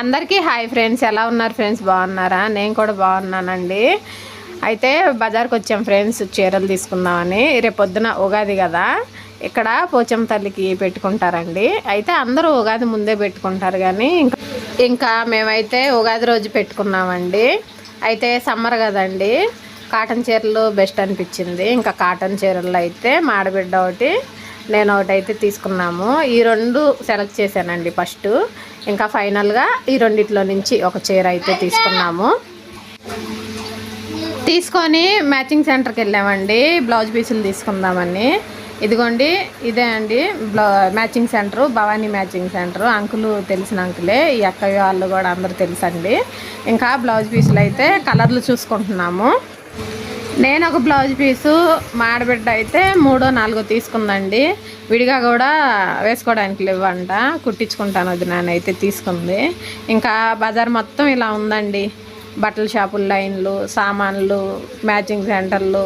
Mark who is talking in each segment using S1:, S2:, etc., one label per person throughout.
S1: అందరికీ hi friends ఎలా ఉన్నారు ఫ్రెండ్స్? బాగున్నారా? నేను కూడా బాగున్నానండి. అయితే బజార్కి వచ్చాం ఫ్రెండ్స్ చీరలు తీసుకుందామని. రేపొద్దున ఉగాది కదా ఇక్కడ పోచమ్మ తల్లికి పెట్టుకుంటారండి. అయితే అందరూ ఉగాది ముందే పెట్టుకుంటారు కానీ ఇంకా ఇంకా మేమైతే ఉగాది రోజు పెట్టుకున్నామండి. అయితే సమ్మర్ కదండి కాటన్ చీరలు బెస్ట్ అనిపించింది. ఇంకా కాటన్ చీరలు అయితే మాడబిడ్డ ఒకటి నేను ఒకటి అయితే తీసుకున్నాము. ఈ రెండు సెలెక్ట్ చేశానండి ఫస్ట్. ఇంకా ఫైనల్గా ఈ రెండిట్లో నుంచి ఒక చీర అయితే తీసుకున్నాము. తీసుకొని మ్యాచింగ్ సెంటర్కి వెళ్ళామండి. బ్లౌజ్ పీసులు తీసుకుందామని. ఇదిగోండి ఇదే అండి blouse matching centre Bhavani matching centre. Uncle తెలిసిన అంకులే ఈ అక్కయ్య వాళ్ళు కూడా అందరూ తెలుసండి. ఇంకా బ్లౌజ్ పీసులు అయితే కలర్లు చూసుకుంటున్నాము. నేను ఒక బ్లౌజ్ పీసు మాడబిడ్డ అయితే మూడో నాలుగో తీసుకుందండి. విడిగా కూడా వేసుకోవడానికి లేవంట. కుట్టించుకుంటాను అది నేనైతే తీసుకుంది. ఇంకా బజార్ మొత్తం ఇలా ఉందండి. బట్టల షాపుల లైన్లు సామాన్లు మ్యాచింగ్ సెంటర్లు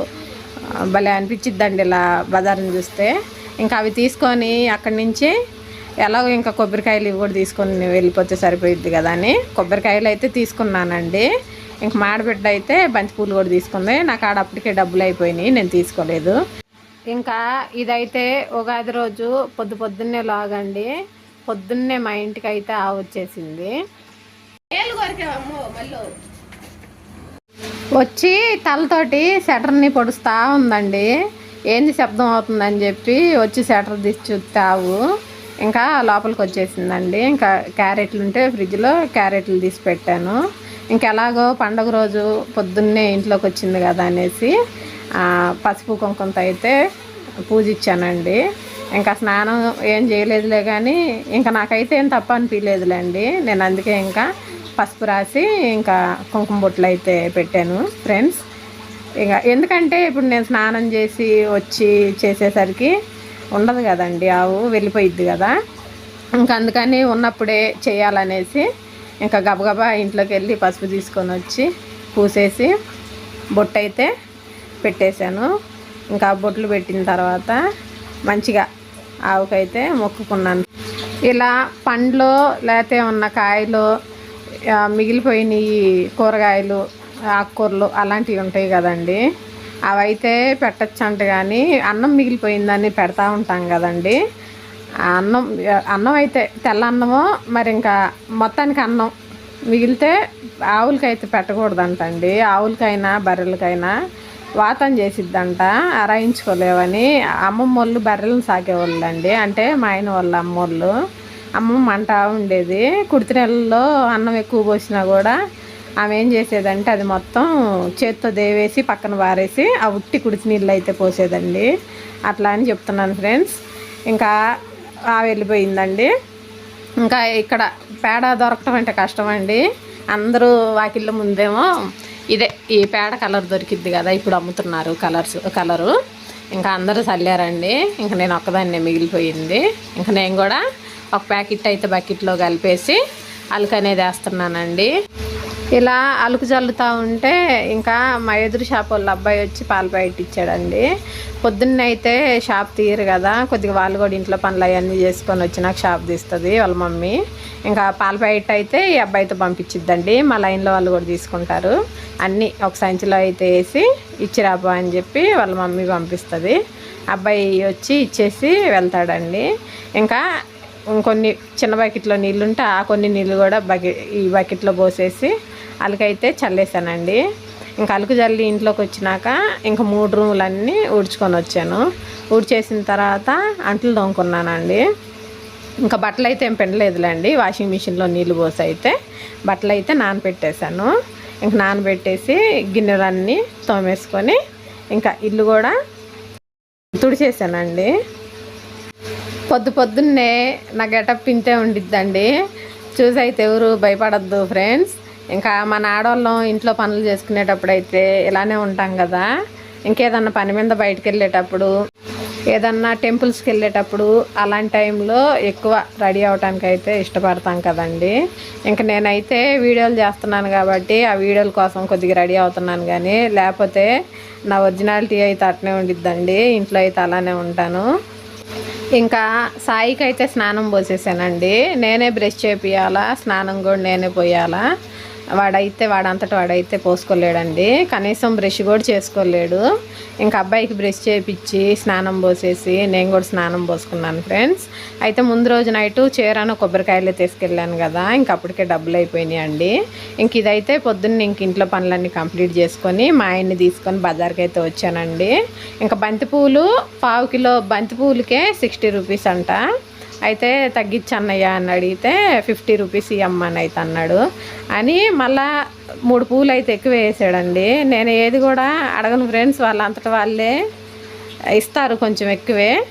S1: భలే అనిపించిద్దండి ఇలా బజార్ని చూస్తే. ఇంకా అవి తీసుకొని అక్కడి నుంచి ఎలాగో ఇంకా కొబ్బరికాయలు ఇవి కూడా తీసుకొని వెళ్ళిపోతే సరిపోయిద్ది కదా అని కొబ్బరికాయలు అయితే తీసుకున్నానండి. ఇంక మాడబిడ్డ అయితే బంతిపూలు కూడా తీసుకుంది. నాకు ఆడ అప్పటికే డబ్బులు అయిపోయినాయి నేను తీసుకోలేదు. ఇంకా ఇదైతే ఉగాది రోజు పొద్దు పొద్దున్నే లాగండి. పొద్దున్నే మా ఇంటికి అయితే వచ్చేసింది. వచ్చి తలతోటి షటర్ని పొడుస్తా ఉందండి. ఏంది శబ్దం అవుతుందని చెప్పి వచ్చి షటర్ తీసి చూస్తే ఆవు. ఇంకా లోపలికి వచ్చేసిందండి. ఇంకా క్యారెట్లు ఉంటే ఫ్రిడ్జ్లో క్యారెట్లు తీసి పెట్టాను. ఇంకెలాగో పండగ రోజు పొద్దున్నే ఇంట్లోకి వచ్చింది కదా అనేసి పసుపు కుంకుమతో అయితే పూజ ఇచ్చానండి ఇంకా స్నానం ఏం చేయలేదులే కానీ ఇంకా నాకైతే ఏం తప్ప అనిపించలేదులేండి నేను అందుకే ఇంకా పసుపు రాసి ఇంకా కుంకుమ బొట్లు అయితే పెట్టాను ఫ్రెండ్స్. ఇక ఎందుకంటే ఇప్పుడు నేను స్నానం చేసి వచ్చి చేసేసరికి ఉండదు కదండి ఆవు వెళ్ళిపోయిద్ది కదా. ఇంకా అందుకని ఉన్నప్పుడే చేయాలనేసి ఇంకా గబగబా ఇంట్లోకి వెళ్ళి పసుపు తీసుకొని వచ్చి పూసేసి బొట్టు అయితే పెట్టేశాను. ఇంకా బొట్లు పెట్టిన తర్వాత మంచిగా ఆవుకైతే మొక్కుకున్నాను. ఇలా పండ్లు లేకపోతే ఉన్న కాయలు ఆ, మిగిలిపోయినవి కూరగాయలు ఆకుకూరలు అలాంటివి ఉంటాయి కదండి. అవైతే పెట్టచ్చు అంట కానీ అన్నం మిగిలిపోయిందని పెడతా ఉంటాం కదండి. అన్నం అన్నం అయితే తెల్ల అన్నము మరి ఇంకా మొత్తానికి అన్నం. మిగిలితే ఆవులకైతే పెట్టకూడదంటండి. ఆవులకైనా బర్రెలకైనా వాతం చేసిద్దంట. అరాయించుకోలేవని అమ్మమ్మ వాళ్ళు బర్రెలను సాకేవాళ్ళు అండి అంటే మా ఆయన వాళ్ళ అమ్మోళ్ళు అమ్మమ్మ అంట ఉండేది. కుడితి నెలల్లో అన్నం ఎక్కువ పోసినా కూడా ఆమె ఏం చేసేదంటే అది మొత్తం చేత్తో దేవేసి పక్కన పారేసి ఆ ఉట్టి కుడితి నీళ్ళు అయితే పోసేదండి. అట్లా అని చెప్తున్నాను ఫ్రెండ్స్. ఇంకా వెళ్ళిపోయిందండి. ఇంకా ఇక్కడ పేడ దొరకటం అంటే కష్టం అండి అందరూ వాకిళ్ళ ముందేమో ఇదే ఈ పేడ కలర్ దొరికిద్ది కదా ఇప్పుడు అమ్ముతున్నారు కలర్స్ కలరు. ఇంకా అందరూ చల్లారండి. ఇంకా నేను ఒక్కదాన్నే మిగిలిపోయింది. ఇంకా నేను కూడా ఒక ప్యాకెట్ అయితే బకెట్లో కలిపేసి అలుకనేది వేస్తున్నానండి ఇలా అలుకు చల్లుతూ ఉంటే ఇంకా మా ఎదురు షాప్ వాళ్ళ అబ్బాయి వచ్చి పాలు ప్యాకెట్ ఇచ్చాడండి. పొద్దున్న అయితే షాప్ తీయరు కదా కొద్దిగా వాళ్ళు కూడా ఇంట్లో పనులు అవన్నీ చేసుకొని వచ్చి నాకు షాప్ తీస్తుంది వాళ్ళ మమ్మీ. ఇంకా పాల ప్యాకెట్ అయితే ఈ అబ్బాయితో పంపించిద్దండి మా లైన్లో వాళ్ళు కూడా తీసుకుంటారు. అన్నీ ఒక సంచిలో అయితే వేసి ఇచ్చిరాబా అని చెప్పి వాళ్ళ మమ్మీ పంపిస్తుంది. అబ్బాయి వచ్చి ఇచ్చేసి వెళ్తాడండి. ఇంకా ఇంకొన్ని చిన్న బకెట్లో నీళ్ళుంటే ఆ కొన్ని నీళ్ళు కూడా బకెట్ ఈ బకెట్లో పోసేసి అలకైతే చల్లేసానండి. ఇంకా అలుకు జల్లి ఇంట్లోకి వచ్చినాక ఇంకా మూడు రూములన్నీ ఊడ్చుకొని వచ్చాను. ఊడ్చేసిన తర్వాత అంట్లు తోముకున్నానండి. ఇంకా బట్టలు అయితే ఏం పెండలేదులేండి. వాషింగ్ మిషన్లో నీళ్ళు పోసి అయితే బట్టలు అయితే నానబెట్టేశాను ఇంక నానబెట్టేసి గిన్నెలన్నీ తోమేసుకొని ఇంకా ఇల్లు కూడా తుడిచేసానండి పొద్దు పొద్దున్నే నా గెటప్ పింతే ఉండిద్దండి. చూసి అయితే ఎవరు భయపడద్దు ఫ్రెండ్స్. ఇంకా మన ఆడవాళ్ళం ఇంట్లో పనులు చేసుకునేటప్పుడు అయితే ఇలానే ఉంటాం కదా. ఇంకేదన్నా పని మీద బయటకు వెళ్ళేటప్పుడు ఏదన్నా టెంపుల్స్కి వెళ్ళేటప్పుడు అలాంటి టైంలో ఎక్కువ రెడీ అవడానికి అయితే ఇష్టపడతాం కదండి. ఇంకా నేనైతే వీడియోలు చేస్తున్నాను కాబట్టి ఆ వీడియోల కోసం కొద్దిగా రెడీ అవుతున్నాను కానీ లేకపోతే నా ఒరిజినాలిటీ అయితే అట్నే ఉండిద్దండి. ఇంట్లో అయితే అలానే ఉంటాను. ఇంకా సాయికి అయితే స్నానం పోసేసానండి. నేనే బ్రష్ చేపియాలా స్నానం కూడా నేనే పోయాలా వాడైతే వాడంతట వాడైతే పోసుకోలేడండి. కనీసం బ్రష్ కూడా చేసుకోలేడు. ఇంకా అబ్బాయికి బ్రష్ చేయించి స్నానం పోసేసి నేను కూడా స్నానం పోసుకున్నాను ఫ్రెండ్స్. అయితే ముందు రోజు నైట్ చీరాను కొబ్బరికాయలు తీసుకెళ్ళాను కదా ఇంక అప్పటికే డబ్బులు అయిపోయినాయి అండి. ఇంక ఇదైతే పొద్దున్న ఇంక ఇంట్లో పనులన్నీ కంప్లీట్ చేసుకొని మా ఆయన్ని తీసుకొని బజార్కి అయితే వచ్చానండి. ఇంకా బంతిపూలు పావు కిలో బంతిపూలకే సిక్స్టీ రూపీస్ అంట. అయితే తగ్గించి అన్నయ్య అని అడిగితే ఫిఫ్టీ రూపీస్ ఇవ్వమ్మని అయితే అన్నాడు. అని మళ్ళా మూడు పూలు అయితే ఎక్కువ వేసాడండి. నేను ఏది కూడా అడగను ఫ్రెండ్స్ వాళ్ళంతటా వాళ్ళే ఇస్తారు కొంచెం ఎక్కువే.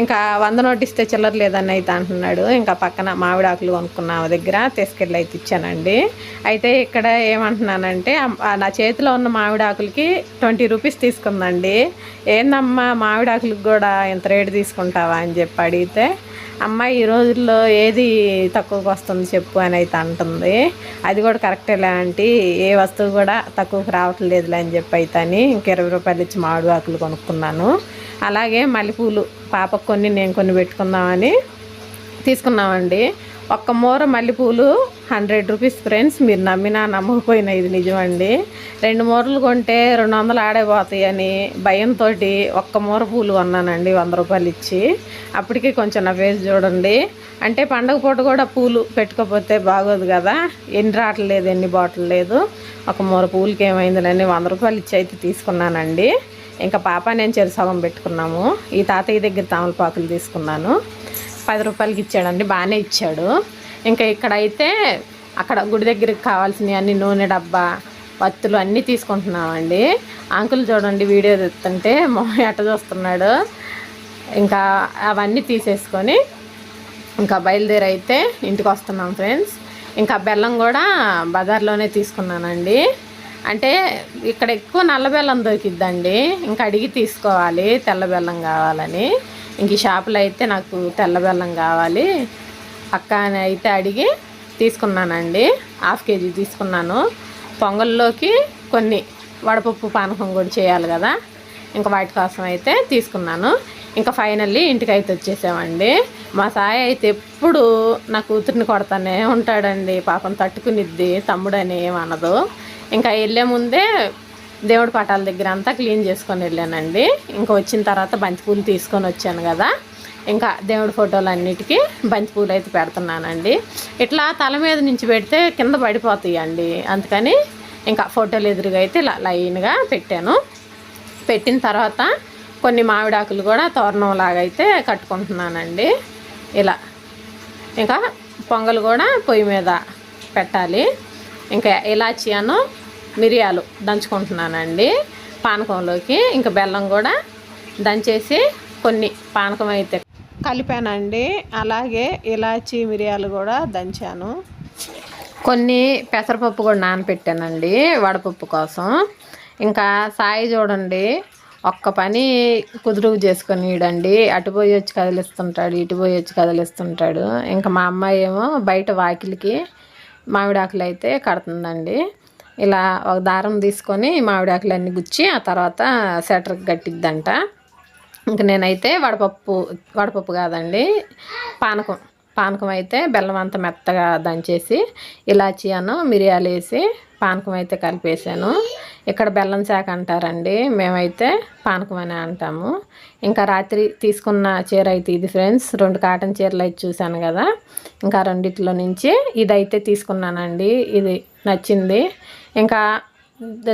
S1: ఇంకా వంద నోటిస్తే ఇస్తే చిల్లర లేదని అయితే అంటున్నాడు. ఇంకా పక్కన మామిడి ఆకులు కొనుక్కున్న దగ్గర తీసుకెళ్ళి అయితే ఇచ్చానండి. అయితే ఇక్కడ ఏమంటున్నానంటే నా చేతిలో ఉన్న మామిడి ఆకులకి ట్వంటీ రూపీస్ తీసుకుందండి. ఏందమ్మా మామిడి ఆకులకు కూడా ఇంత రేటు తీసుకుంటావా అని చెప్పి అడిగితే అమ్మాయి ఈ రోజుల్లో ఏది తక్కువకు వస్తుంది చెప్పు అని అయితే అంటుంది. అది కూడా కరెక్టే లాంటి ఏ వస్తువు కూడా తక్కువకు రావట్లేదులే అని చెప్పి అయితే అని ఇంక ఇరవై రూపాయలు ఇచ్చి మామిడి ఆకులు కొనుక్కున్నాను. అలాగే మల్లెపూలు పాపకు కొన్ని నేను కొన్ని పెట్టుకుందామని తీసుకున్నామండి. ఒక్క మూర మల్లెపూలు హండ్రెడ్ రూపీస్ ఫ్రెండ్స్ మీరు నమ్మినా నమ్మకపోయినా ఇది నిజమండి. రెండు మూరలు కొంటే రెండు వందలు ఆడైపోతాయని భయంతో ఒక్క మూర పూలు కొన్నానండి వంద రూపాయలు ఇచ్చి. అప్పటికి కొంచెం నా ఫేస్ చూడండి. అంటే పండగ పూట కూడా పూలు పెట్టుకోకపోతే బాగోదు కదా. ఎన్ని రావట్లేదు ఎన్ని బాటలు లేదు. ఒక మూర పూలకి ఏమైందిలేని వంద రూపాయలు ఇచ్చి అయితే తీసుకున్నానండి. ఇంకా పాప నేను చెరు సగం పెట్టుకున్నాము. ఈ తాతయ్య దగ్గర తామలపాకులు తీసుకున్నాను. పది రూపాయలకి ఇచ్చాడండి బాగానే ఇచ్చాడు. ఇంకా ఇక్కడ అయితే అక్కడ గుడి దగ్గరికి కావాల్సినవి అన్ని నూనె డబ్బా వత్తులు అన్నీ తీసుకుంటున్నామండి. అంకుల్ చూడండి వీడియో తెస్తుంటే మొహం ఎట్ట చూస్తున్నాడు. ఇంకా అవన్నీ తీసేసుకొని ఇంకా బయలుదేరి అయితే ఇంటికి వస్తున్నాం ఫ్రెండ్స్. ఇంకా బెల్లం కూడా బజార్లోనే తీసుకున్నానండి. అంటే ఇక్కడ ఎక్కువ నల్లబెల్లం దొరికిద్దండి. ఇంకా అడిగి తీసుకోవాలి తెల్లబెల్లం కావాలని. ఇంక ఈ షాపులో అయితే నాకు తెల్లబెల్లం కావాలి. అక్క అని అయితే అడిగి తీసుకున్నానండి. హాఫ్ కేజీ తీసుకున్నాను. పొంగల్లోకి కొన్ని వడపప్పు పానకం కూడా చేయాలి కదా. ఇంకా వాటి కోసం అయితే తీసుకున్నాను. ఇంకా ఫైనల్లీ ఇంటికి అయితే వచ్చేసామండి. మా సాయి అయితే ఎప్పుడు నా కూతుర్ని కొడతానే ఉంటాడండి. పాపం తట్టుకునిద్ది తమ్ముడని ఏమనదు ఇంకా వెళ్ళే ముందే దేవుడి పటాల దగ్గర అంతా క్లీన్ చేసుకొని వెళ్ళానండి. ఇంకా వచ్చిన తర్వాత బంతిపూలు తీసుకొని వచ్చాను కదా. ఇంకా దేవుడి ఫోటోలు అన్నిటికీ బంతిపూలు అయితే పెడుతున్నానండి. ఇట్లా తల మీద నుంచి పెడితే కింద పడిపోతాయండి. అందుకని ఇంకా ఫోటోలు ఎదురుగా అయితే లైన్గా పెట్టాను. పెట్టిన తర్వాత కొన్ని మామిడాకులు కూడా తోరణం లాగా అయితే కట్టుకుంటున్నానండి. ఇలా ఇంకా పొంగలు కూడా పొయ్యి మీద పెట్టాలి. ఇంకా ఇలాచి అను మిరియాలు దంచుకుంటున్నానండి. పానకంలోకి ఇంకా బెల్లం కూడా దంచేసి కొన్ని పానకం అయితే కలిపానండి. అలాగే ఇలాచి మిరియాలు కూడా దంచాను. కొన్ని పెసరపప్పు కూడా నానపెట్టానండి వడపప్పు కోసం. ఇంకా సాయి చూడండి ఒక్క పని కుదురు చేసుకొని అటు పోయి వచ్చి కదిలిస్తుంటాడు ఇటు పోయి వచ్చి కదిలిస్తుంటాడు. ఇంకా మా అమ్మాయి ఏమో బయట వాకిలికి మామిడాకులు అయితే కడుతుందండి ఇలా ఒక దారం తీసుకొని మామిడాకులన్నీ గుచ్చి ఆ తర్వాత సెటర్కి గట్టిద్దంట ఇంక నేనైతే వడపప్పు వడపప్పు కాదండి పానకం. పానకం అయితే బెల్లం అంతా మెత్తగా దంచేసి ఇలాచి అను మిరియాలు వేసి పానకం అయితే కలిపేసాను. ఇక్కడ బెల్లం శాఖ అంటారండి. మేమైతే పానకం అని అంటాము. ఇంకా రాత్రి తీసుకున్న చీర అయితే ఇది ఫ్రెండ్స్. రెండు కాటన్ చీరలు అయితే చూశాను కదా. ఇంకా రెండిట్లో నుంచి ఇదైతే తీసుకున్నానండి. ఇది నచ్చింది. ఇంకా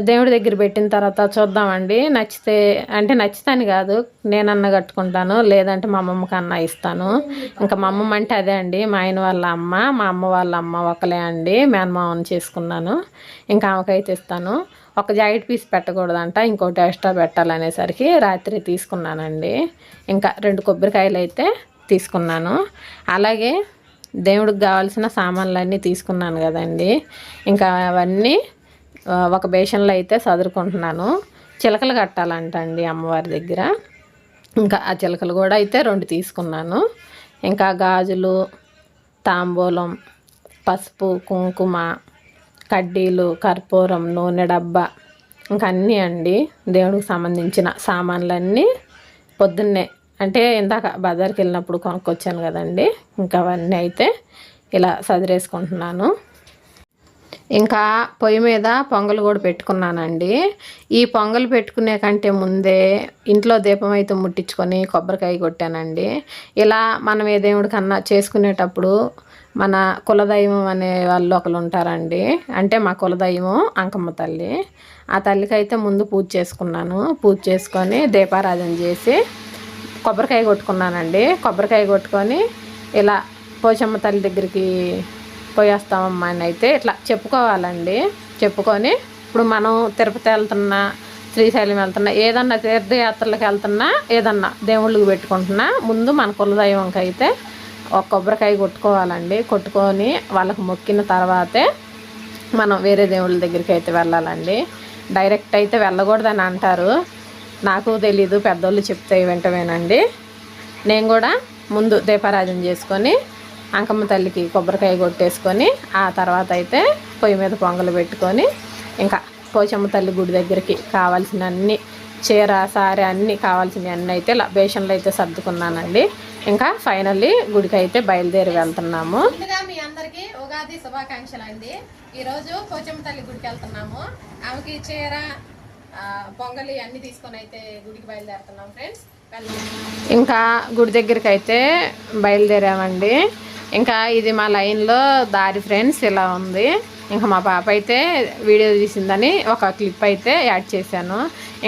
S1: దేవుడి దగ్గర పెట్టిన తర్వాత చూద్దామండి. నచ్చితే అంటే నచ్చితేని కాదు నేనన్న కట్టుకుంటాను. లేదంటే మా అమ్మమ్మకి అన్న ఇస్తాను. ఇంకా మా అమ్మమ్మ అంటే అదే అండి. మా ఆయన వాళ్ళ అమ్మ మా అమ్మ వాళ్ళ అమ్మ ఒకలే అండి. మేనమామని చేసుకున్నాను. ఇంకా ఆమెకైతే ఇస్తాను. ఒక జాకెట్ పీస్ పెట్టకూడదంట ఇంకోటి ఎక్స్ట్రా పెట్టాలనేసరికి రాత్రి తీసుకున్నానండి. ఇంకా రెండు కొబ్బరికాయలు అయితే తీసుకున్నాను. అలాగే దేవుడికి కావాల్సిన సామాన్లన్నీ తీసుకున్నాను కదండి. ఇంకా అవన్నీ ఒక బేషన్లో అయితే చదురుకుంటున్నాను చిలకలు కట్టాలంట అండి అమ్మవారి దగ్గర. ఇంకా ఆ చిలకలు కూడా అయితే రెండు తీసుకున్నాను. ఇంకా గాజులు తాంబూలం పసుపు కుంకుమ కడ్డీలు కర్పూరం నూనె డబ్బా ఇంకా అన్నీ అండి. దేవుడికి సంబంధించిన సామాన్లన్నీ పొద్దున్నే. అంటే ఇందాక బజార్కి వెళ్ళినప్పుడు కొనుక్కొచ్చాను కదండి. ఇంకా అవన్నీ అయితే ఇలా సదిరేసుకుంటున్నాను. ఇంకా పొయ్యి మీద పొంగలు కూడా పెట్టుకున్నానండి. ఈ పొంగలు పెట్టుకునే కంటే ముందే ఇంట్లో దీపం అయితే ముట్టించుకొని కొబ్బరికాయ కొట్టానండి. ఇలా మనం ఏ దేవుడికన్నా చేసుకునేటప్పుడు మన కులదైవం అనే వాళ్ళు ఒకరు ఉంటారండి. అంటే మా కులదైవం అంకమ్మ తల్లి. ఆ తల్లికి అయితే ముందు పూజ చేసుకున్నాను. పూజ చేసుకొని దీపారాధన చేసి కొబ్బరికాయ కొట్టుకున్నానండి. కొబ్బరికాయ కొట్టుకొని ఇలా పోచమ్మ తల్లి దగ్గరికి పోయేస్తామమ్మా అని అయితే ఇట్లా చెప్పుకోవాలండి. చెప్పుకొని ఇప్పుడు మనం తిరుపతి వెళ్తున్నా శ్రీశైలం వెళ్తున్నా ఏదన్నా తీర్థయాత్రలకు వెళ్తున్నా ఏదన్నా దేవుళ్ళకి పెట్టుకుంటున్నా ముందు మన కులదైవంకి అయితే ఒక కొబ్బరికాయ కొట్టుకోవాలండి. కొట్టుకొని వాళ్ళకి మొక్కిన తర్వాతే మనం వేరే దేవుళ్ళ దగ్గరికి అయితే వెళ్ళాలండి. డైరెక్ట్ అయితే వెళ్ళకూడదని అంటారు. నాకు తెలీదు పెద్దోళ్ళు చెప్తే వెంటమేనండి నేను కూడా ముందు దీపారాధన చేసుకొని అంకమ్మ తల్లికి కొబ్బరికాయ కొట్టేసుకొని ఆ తర్వాత అయితే పొయ్యి మీద పొంగలు పెట్టుకొని ఇంకా పోచమ్మ తల్లి గుడి దగ్గరికి కావాల్సిన అన్ని చీర సారీ అన్నీ కావాల్సినవి అన్నీ అయితే బేషన్లు బేషన్లో అయితే సర్దుకున్నానండి. ఇంకా ఫైనల్లీ గుడికి అయితే బయలుదేరి వెళ్తున్నాము.
S2: మీ అందరికి ఉగాది శుభాకాంక్షలు అండి. ఈరోజు పోచమ్మ తల్లి గుడికి వెళ్తున్నాము. ఆమెకి చీర పొంగలి అన్ని తీసుకొని అయితే గుడికి బయలుదేరుతున్నాం ఫ్రెండ్స్
S1: ఇంకా గుడి దగ్గరికి అయితే బయలుదేరామండి. ఇంకా ఇది మా లైన్లో దారి ఫ్రెండ్స్ ఇలా ఉంది. ఇంకా మా పాప అయితే వీడియో తీసిందని ఒక క్లిప్ అయితే యాడ్ చేశాను.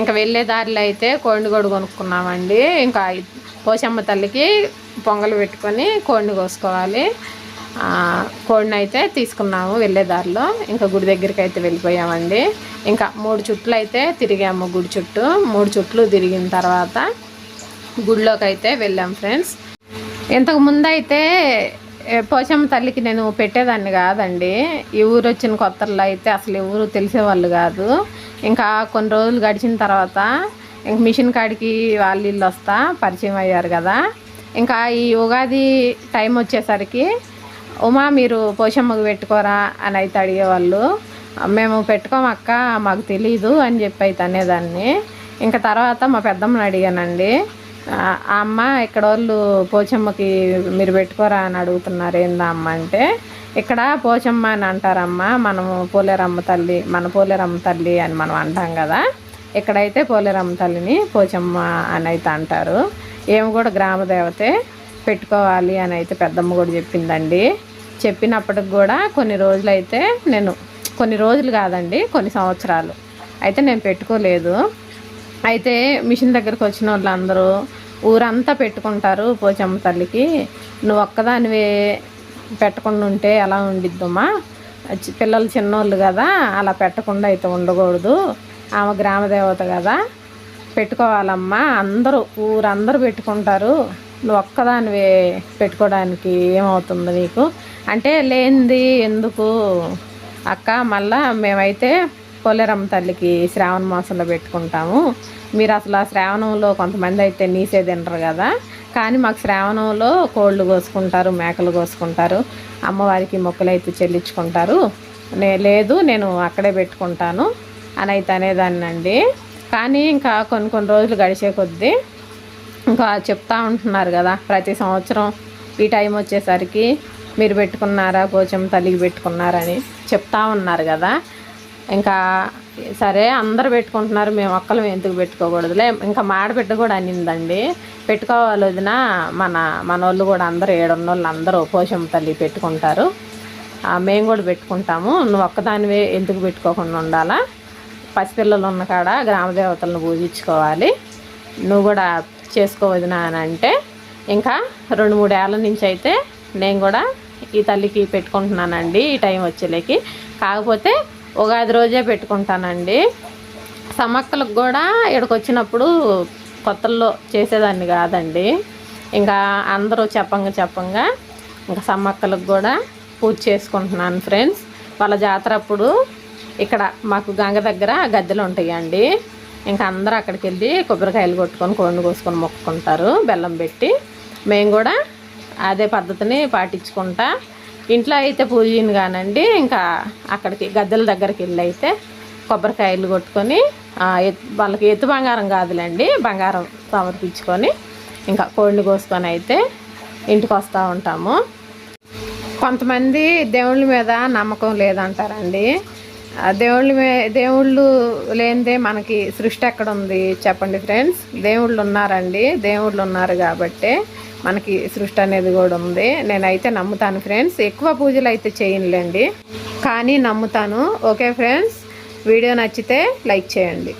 S1: ఇంకా వెళ్ళే దారిలో అయితే కోడిని కొనుక్కున్నామండి. ఇంకా పోచమ్మ తల్లికి పొంగలు పెట్టుకొని కోడిని కోసుకోవాలి. కోడిని అయితే తీసుకున్నాము వెళ్ళే దారిలో. ఇంకా గుడి దగ్గరికి అయితే వెళ్ళిపోయామండి. ఇంకా మూడు చుట్లు అయితే తిరిగాము గుడి చుట్టూ. మూడు చుట్లు తిరిగిన తర్వాత గుడిలోకి అయితే వెళ్ళాం ఫ్రెండ్స్. ఇంతకు ముందు అయితే పోచమ్మ తల్లికి నేను పెట్టేదాన్ని కాదండి. ఈ ఊరు వచ్చిన కొత్తల్లో అయితే అసలు ఎవరు తెలిసేవాళ్ళు కాదు. ఇంకా కొన్ని రోజులు గడిచిన తర్వాత ఇంక మిషన్ కాడికి వాళ్ళు ఇల్లు వస్తా పరిచయం అయ్యారు కదా. ఇంకా ఈ ఉగాది టైం వచ్చేసరికి ఉమా మీరు పోషమ్మకు పెట్టుకోరా? అని అయితే అడిగేవాళ్ళు. మేము పెట్టుకోమక్క మాకు తెలీదు అని చెప్పి అయితే అనేదాన్ని. ఇంకా తర్వాత మా పెద్దమ్మని అడిగానండి. ఆ అమ్మ ఇక్కడ వాళ్ళు పోచమ్మకి మీరు పెట్టుకోరా అని అడుగుతున్నారు ఏందా అమ్మ అంటే ఇక్కడ పోచమ్మ అని అంటారమ్మ మనము పోలేరమ్మ తల్లి మన పోలేరమ్మ తల్లి అని మనం అంటాం కదా ఇక్కడైతే పోలేరమ్మ తల్లిని పోచమ్మ అని అయితే అంటారు ఏమి కూడా గ్రామ దేవతే పెట్టుకోవాలి అని అయితే పెద్దమ్మ కూడా చెప్పిందండి. చెప్పినప్పటికి కూడా కొన్ని రోజులు అయితే నేను కొన్ని రోజులు కాదండి కొన్ని సంవత్సరాలు. అయితే నేను పెట్టుకోలేదు. అయితే మిషన్ దగ్గరకు వచ్చిన వాళ్ళందరూ ఊరంతా పెట్టుకుంటారు పోచమ్మ తల్లికి. నువ్వు ఒక్కదానివే పెట్టకుండా ఉంటే ఎలా ఉండిద్దమ్మా? చి- పిల్లలు చిన్నోళ్ళు కదా అలా పెట్టకుండా అయితే ఉండకూడదు. ఆమె గ్రామదేవత కదా పెట్టుకోవాలమ్మా. అందరూ ఊరందరూ పెట్టుకుంటారు. నువ్వు ఒక్కదానివే పెట్టుకోవడానికి ఏమవుతుంది నీకు? అంటే లేనిది ఎందుకు? అక్క మళ్ళా మేమైతే పోలేరమ్మ తల్లికి శ్రావణ మాసంలో పెట్టుకుంటాము. మీరు అసలు ఆ శ్రావణంలో కొంతమంది అయితే నీసే తినరు కదా. కానీ మాకు శ్రావణంలో కోళ్ళు కోసుకుంటారు మేకలు కోసుకుంటారు. అమ్మవారికి మొక్కలు అయితే చెల్లించుకుంటారు. నే లేదు నేను అక్కడే పెట్టుకుంటాను అని అయితే అనేదాన్నండి. కానీ ఇంకా కొన్ని కొన్ని రోజులు గడిచే కొద్దీ ఇంకా చెప్తా ఉంటున్నారు కదా ప్రతి సంవత్సరం ఈ టైం వచ్చేసరికి మీరు పెట్టుకున్నారా కోచం తల్లికి పెట్టుకున్నారని చెప్తా ఉన్నారు కదా. ఇంకా సరే అందరు పెట్టుకుంటున్నారు మేము ఒక్కరు ఎందుకు పెట్టుకోకూడదులే. ఇంకా మాడబిడ్డ కూడా అనిందండి పెట్టుకోవాలి వదిన మన మన కూడా అందరూ ఏడున్న వాళ్ళు అందరూ పోషమ్మ తల్లి పెట్టుకుంటారు. మేము కూడా పెట్టుకుంటాము. నువ్వు ఒక్కదానివే ఎందుకు పెట్టుకోకుండా ఉండాలా? పసిపిల్లలు ఉన్న కాడ గ్రామ దేవతలను పూజించుకోవాలి. నువ్వు కూడా చేసుకోవదినా అని అంటే ఇంకా రెండు మూడు ఏళ్ళ నుంచి అయితే నేను కూడా ఈ తల్లికి పెట్టుకుంటున్నానండి ఈ టైం వచ్చేలేకి. కాకపోతే ఉగాది రోజే పెట్టుకుంటానండి. సమ్మక్కలకు కూడా ఇక్కడికి వచ్చినప్పుడు కొత్తల్లో చేసేదాన్ని కాదండి. ఇంకా అందరూ చెప్పంగా చెప్పంగా ఇంకా సమ్మక్కలకు కూడా పూజ చేసుకుంటున్నాను ఫ్రెండ్స్. వాళ్ళ జాతర అప్పుడు ఇక్కడ మాకు గంగ దగ్గర గద్దెలు ఉంటాయండి. ఇంకా అందరూ అక్కడికి వెళ్ళి కొబ్బరికాయలు కొట్టుకొని కొండు కోసుకొని మొక్కుకుంటారు బెల్లం పెట్టి. మేము కూడా అదే పద్ధతిని పాటించుకుంటా ఇంట్లో అయితే పూజని కానండి ఇంకా అక్కడికి గద్దెల దగ్గరికి వెళ్ళి అయితే కొబ్బరికాయలు కొట్టుకొని వాళ్ళకి ఎత్తు బంగారం కాదులేండి బంగారం సమర్పించుకొని ఇంకా కోళ్ళు కోసుకొని అయితే ఇంటికి వస్తూ ఉంటాము. కొంతమంది దేవుళ్ళ మీద నమ్మకం లేదంటారండి. దేవుళ్ళ మీ దేవుళ్ళు లేనిదే మనకి సృష్టి ఎక్కడ ఉంది చెప్పండి ఫ్రెండ్స్? దేవుళ్ళు ఉన్నారండి దేవుళ్ళు ఉన్నారు కాబట్టి మనకి సృష్టి అనేది కూడా ఉంది. నేనైతే నమ్ముతాను ఫ్రెండ్స్. ఎక్కువ పూజలు అయితే చేయనులేండి. కానీ నమ్ముతాను. Okay friends? వీడియో నచ్చితే లైక్ చేయండి.